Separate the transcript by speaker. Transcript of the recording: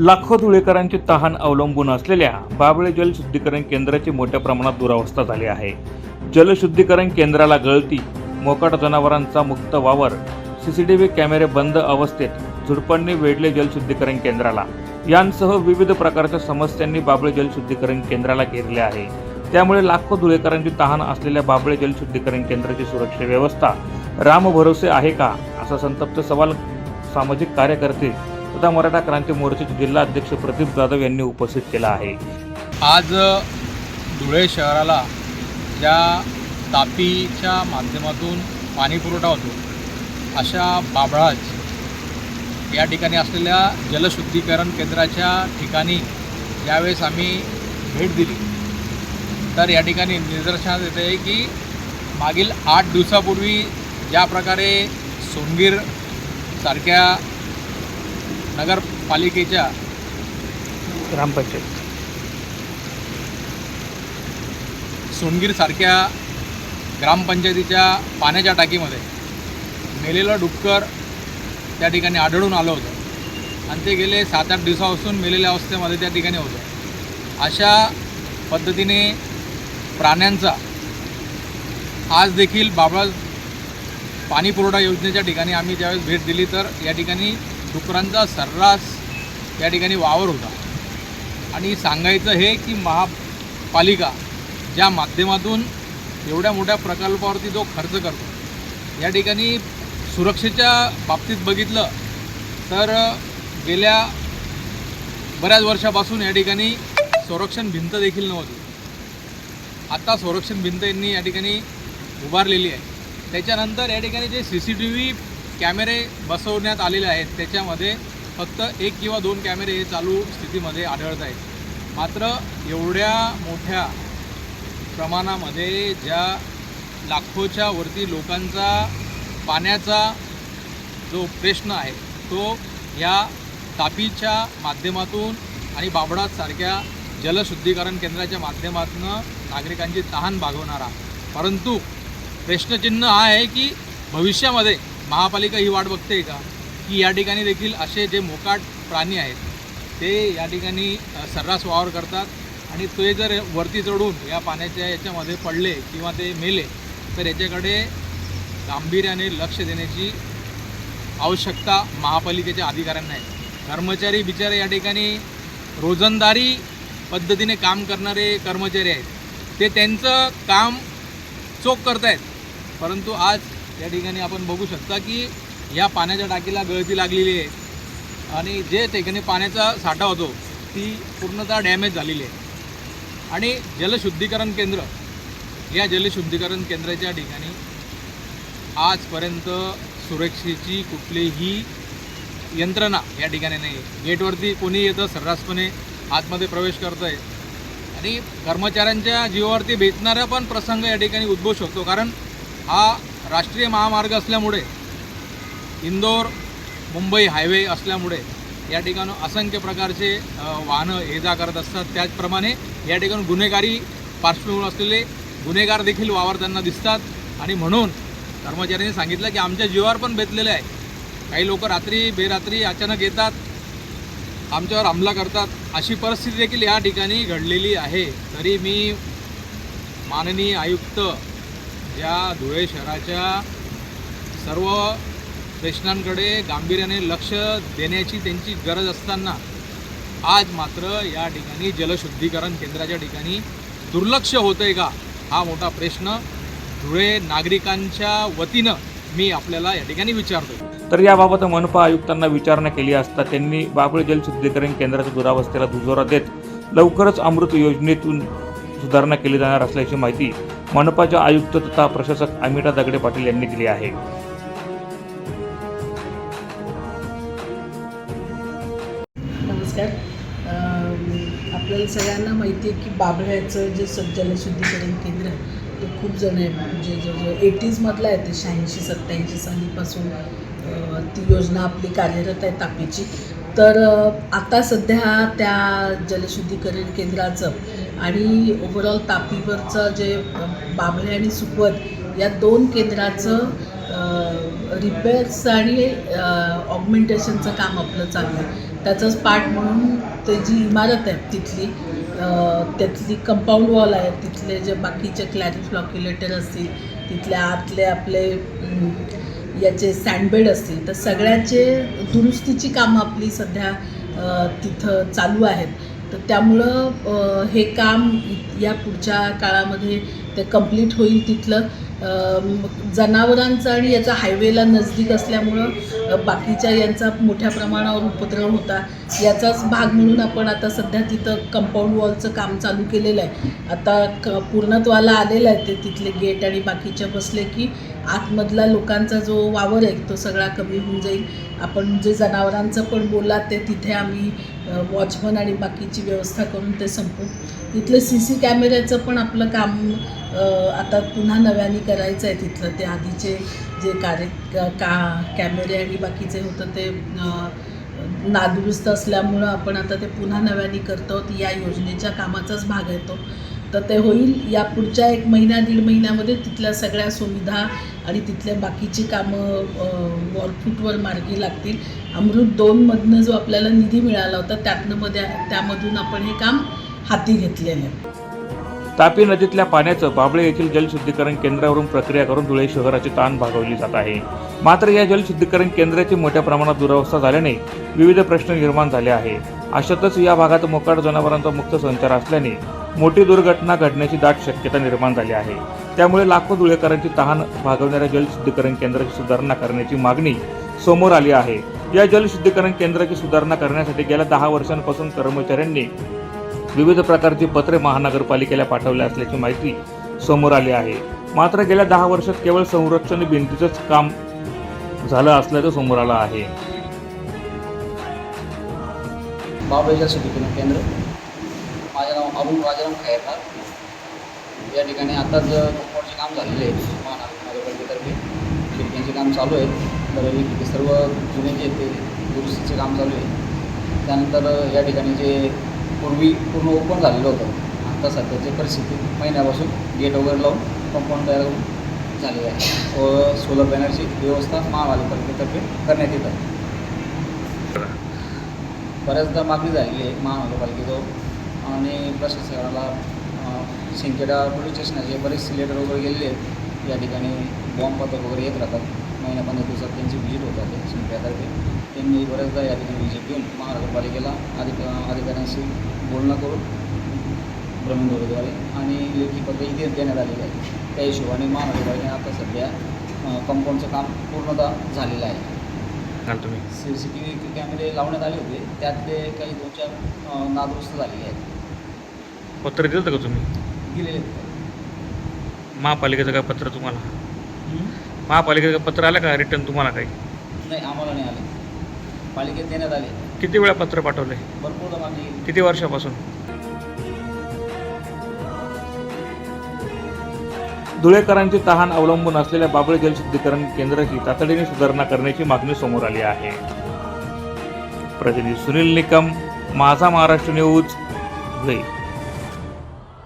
Speaker 1: लाखो धुळेकरांची तहान अवलंबून असलेल्या बाबळे जलशुद्धीकरण केंद्राची मोठ्या प्रमाणात दुरावस्था झाली आहे. जलशुद्धीकरण केंद्राला गळती मोकाट जनावरांचा मुक्त वावर सीसीटीव्ही कॅमेरे बंद अवस्थेत झुडपांनी वेढले जलशुद्धीकरण केंद्राला. यांसह विविध प्रकारच्या समस्यांनी बाबळे जलशुद्धीकरण केंद्राला घेरले आहे. त्यामुळे लाखो धुळेकरांची तहान असलेल्या बाबळे जलशुद्धीकरण केंद्राची सुरक्षा व्यवस्था राम भरोसे आहे का? असा संतप्त सवाल सामाजिक कार्यकर्ते तथा मराठा क्रांती मोर्चाचे जिल्हा अध्यक्ष प्रदीप जाधव यांनी उपस्थित केला आहे.
Speaker 2: आज धुळे शहराला ज्या तापीच्या माध्यमातून पाणीपुरवठा होतो अशा बाबळाज या ठिकाणी असलेल्या जलशुद्धीकरण केंद्राच्या ठिकाणी ज्यावेळेस आम्ही भेट दिली तर या ठिकाणी निदर्शनात येते आहे की मागील आठ दिवसापूर्वी ज्या प्रकारे सोनगीर सारख्या नगरपालिकेच्या
Speaker 1: ग्रामपंचायत.
Speaker 2: सोनगीरसारख्या ग्रामपंचायतीच्या पाण्याच्या टाकीमध्ये मेलेलं डुक्कर त्या ठिकाणी आढळून आलं होतं. आणि ते गेले सात आठ दिवसापासून मेलेल्या अवस्थेमध्ये त्या ठिकाणी होतं. अशा पद्धतीने प्राण्यांचा आज देखील बाबा पाणी पुरवठा योजनेच्या ठिकाणी आम्ही ज्यावेळेस भेट दिली तर या ठिकाणी डुकरांचा सर्रास या ठिकाणी वावर होता. आणि सांगायचं हे की महापालिका ज्या माध्यमातून एवढ्या मोठ्या प्रकल्पावरती जो खर्च करतो या ठिकाणी सुरक्षेच्या बाबतीत बघितलं तर गेल्या बऱ्याच वर्षापासून या ठिकाणी संरक्षण भिंत देखील नव्हती. आता संरक्षण भिंत यांनी या ठिकाणी उभारलेली आहे. त्याच्यानंतर या ठिकाणी जे सी सी टी व्ही कॅमेरे बसवण्यात आलेले आहेत. त्याच्यामध्ये फक्त एक किंवा दोन कॅमेरे हे चालू स्थितीमध्ये आढळत आहेत. मात्र एवढ्या मोठ्या प्रमाणामध्ये ज्या लाखोच्या वरती लोकांचा पाण्याचा जो प्रश्न आहे तो या तापीच्या माध्यमातून आणि बाबडासारख्या जलशुद्धीकरण केंद्राच्या माध्यमातून नागरिकांची तहान भागवणारा. परंतु प्रश्नचिन्ह हा आहे की भविष्यामध्ये महापालिका ही वाट बघते का? की या ठिकाणी देखील असे जे मोकाट प्राणी आहेत ते या ठिकाणी सर्रास वावर करतात आणि ते जर वरती चढून या पाण्याच्या याच्यामध्ये पडले किंवा ते मेले तर याच्याकडे गांभीर्याने लक्ष देण्याची आवश्यकता महापालिकेच्या अधिकाऱ्यांना आहे. कर्मचारी बिचारे या ठिकाणी रोजंदारी पद्धतीने काम करणारे कर्मचारी आहेत. ते त्यांचं काम चोख करतायत. परंतु आज या ठिकाणी आपण बघू शकता की या पाण्याच्या टाकीला गळती लागलेली आहे. आणि जे ठिकाणी पाण्याचा साठा होतो ती पूर्णतः डॅमेज झालेली आहे. आणि जलशुद्धीकरण केंद्र या जलशुद्धीकरण केंद्राच्या ठिकाणी आजपर्यंत सुरक्षेची कुठलीही यंत्रणा या ठिकाणी नाही आहे गेटवरती कोणी येतं सर्रासपणे आतमध्ये प्रवेश करतं आहे आणि कर्मचाऱ्यांच्या जीवावरती भेटणारा पण प्रसंग या ठिकाणी उद्भवू शकतो. कारण हा राष्ट्रीय महामार्ग असल्यामुळे इंदोर मुंबई हायवे असल्यामुळे या ठिकाणी असंख्य प्रकारचे वाहनं ये जा करत असतात. त्याचप्रमाणे या ठिकाणी गुन्हेगारी पार्श्वभूमी असलेले गुन्हेगार देखील वावरताना दिसतात. आणि म्हणून कर्मचाऱ्यांनी सांगितलं की आमच्या जीवावर पण बेतलेलं आहे. काही लोक रात्री बेरात्री अचानक येतात आमच्यावर हमला करतात. अशी परिस्थिती देखील या ठिकाणी घडलेली आहे. तरी मी माननीय आयुक्त या धुळे शहराच्या सर्व प्रश्नांकडे गांभीर्याने लक्ष देण्याची त्यांची गरज असताना आज मात्र या ठिकाणी जलशुद्धीकरण केंद्राच्या ठिकाणी दुर्लक्ष होतं आहे का हा मोठा प्रश्न धुळे नागरिकांच्या वतीनं मी आपल्याला या ठिकाणी विचारतो
Speaker 1: तर याबाबत मनपा आयुक्तांना विचारणा केली असता त्यांनी बाबळे जलशुद्धीकरण केंद्राच्या दुरावस्थेला दुजोरा देत लवकरच अमृत योजनेतून सुधारणा केली जाणार असल्याची माहिती मनपाच्या आयुक्त तथा प्रशासक अमिता दगडे पाटील यांनी दिली आहे.
Speaker 3: नमस्कार. आपल्याला सगळ्यांना माहिती आहे की बाबळ्याचं जे स जलशुद्धीकरण केंद्र आहे ते खूप जण आहे. म्हणजे जवळजवळ एटीजमधलं आहे ते शहाऐंशी सत्त्याऐंशी सालीपासून ती योजना आपली कार्यरत आहे तापीची. तर आता सध्या त्या जलशुद्धीकरण केंद्राचं आणि ओव्हरऑल तापीवरचं जे अ, बाबळे आणि सुकवत या दोन केंद्राचं रिपेअर्स आणि ऑगमेंटेशनचं काम आपलं चालू आहे. त्याचाच पार्ट म्हणून ते जी इमारत आहे तिथली त्यातली कंपाऊंड वॉल आहे तिथले जे बाकीचे क्लॅरिफ्लॉक्युलेटर असतील तिथल्या आतले आपले याचे सँडबेड असतील तर सगळ्याचे दुरुस्तीची कामं आपली सध्या तिथं चालू आहेत. तर त्यामुळं हे काम या पुढच्या काळामध्ये ते कंप्लीट होईल तिथलं. जनावरांचं आणि याचा हायवेला नजदीक असल्यामुळं बाकीच्या यांचा मोठ्या प्रमाणावर उपद्रव होता. याचाच भाग म्हणून आपण आता सध्या तिथं कंपाऊंड वॉलचं काम चालू केलेलं आहे. आता क पूर्णत्वाला आलेलं आहे ते तिथले गेट आणि बाकीचे बसले की आतमधला लोकांचा जो वावर आहे तो सगळा कमी होऊन जाईल. आपण जे जनावरांचं पण बोलात ते तिथे आम्ही वॉचमन आणि बाकीची व्यवस्था करून ते संपू तिथलं सी सी कॅमेऱ्याचं पण आपलं काम आता पुन्हा नव्याने करायचं आहे तिथलं. ते आधीचे जे कार्य का कॅमेरे आणि बाकीचे होतं ते नादुरुस्त असल्यामुळं आपण आता ते पुन्हा नव्याने करतो या योजनेच्या कामाचाच भाग येतो तर ते होईल. या पुढच्या एक महिन्या दीड महिन्यामध्ये तिथल्या सगळ्या सुविधा आणि तिथल्या बाकीची कामं वॉलफूटवर मार्गी लागतील. अमृत दोनमधनं जो आपल्याला निधी मिळाला होता त्यातनं मध्ये त्यामधून आपण हे काम हाती घेतलेलं आहे.
Speaker 1: तापी नदीतल्या पाण्याचं बाबळे येथील जलशुद्धीकरण केंद्रावरून प्रक्रिया करून धुळे शहराची ताण भागवली जात आहे. मात्र या जलशुद्धीकरण केंद्राची मोठ्या प्रमाणात दुरावस्था झाल्याने विविध प्रश्न निर्माण झाले आहे. अशातच या भागात मोकाट जनावरांचा मुक्त संचार असल्याने मोठी दुर्घटना घडण्याची दाट शक्यता निर्माण झाली आहे. त्यामुळे लाखो धुळेकरांची तहान भागवणाऱ्या जलशुद्धीकरण केंद्राची सुधारणा करण्याची मागणी समोर आली आहे. या जलशुद्धीकरण केंद्राची सुधारणा करण्यासाठी गेल्या दहा वर्षांपासून कर्मचाऱ्यांनी विविध प्रकारची पत्रे महानगरपालिकेला पाठवले असल्याची माहिती समोर आली आहे. मात्र गेल्या दहा वर्षात केवळ संरक्षण भिंतीचंच काम झालं असल्याचं समोर आलं आहे.
Speaker 4: बाबा जलशुद्धीकरण केंद्र. माझं नाव अरुण राजाराम खैरनार या ठिकाणी आताच कंपाऊंडचे काम झालेले आहे महानगरपालिकेतर्फे खिडक्यांचे काम चालू आहे तर हे सर्व जुने जे ते दुरुस्तीचे काम चालू आहे त्यानंतर या ठिकाणी जे पूर्वी पूर्ण ओपन झालेलं होतं आता सध्याची परिस्थिती महिन्यापासून गेट वगैरे लावून कंपाऊंड तयार होऊन झालेलं आहे. व सोलर पॅनलची व्यवस्था महानगरपालिकेतर्फे करण्यात येत आहे. बऱ्याचदा मागणी झालेली आहे महानगरपालिकेजवळ. आणि प्रशासनाला शिंदखेडा पोलीस स्टेशनाचे बरेचसे लेटर वगैरे गेलेले आहेत या ठिकाणी बॉम्ब पथक वगैरे येत राहतात. महिन्या पंधरा दिवसात त्यांची व्हिजिट होतात शिंदखेड्यातर्फे त्यांनी बऱ्याचदा या ठिकाणी व्हिजिट घेऊन महानगरपालिकेला अधिक अधिकाऱ्यांशी बोलणं करून भ्रमणध्वनीद्वारे आणि लेखी पत्रही दे देण्यात आलेली आहे. त्या हिशोबाने महानगरपालिकेने आता सध्या कंपाऊंडचं काम पूर्णतः झालेलं आहे.
Speaker 1: तुम्ही?
Speaker 4: सी सी टी व्ही कॅमेरे लावण्यात आले होते. त्यातले काही दोन चार नादुरुस्त झालेले आहेत.
Speaker 1: पत्र दिलं होतं का तुम्ही? महापालिकेचं काय पत्र तुम्हाला? महापालिकेचं पत्र आलं का रिटर्न तुम्हाला काही?
Speaker 4: नाही आम्हाला नाही आले. पालिकेत देण्यात आले.
Speaker 1: किती वेळा पत्र पाठवले?
Speaker 4: भरपूर मागणी.
Speaker 1: किती वर्षापासून? धुळेकरांची तहान अवलंबून असलेल्या बाबळे जलशुद्धीकरण केंद्राची तातडीने सुधारणा करण्याची मागणी समोर आली आहे. प्रतिनिधी सुनील निकम माझा महाराष्ट्र न्यूज धुळे.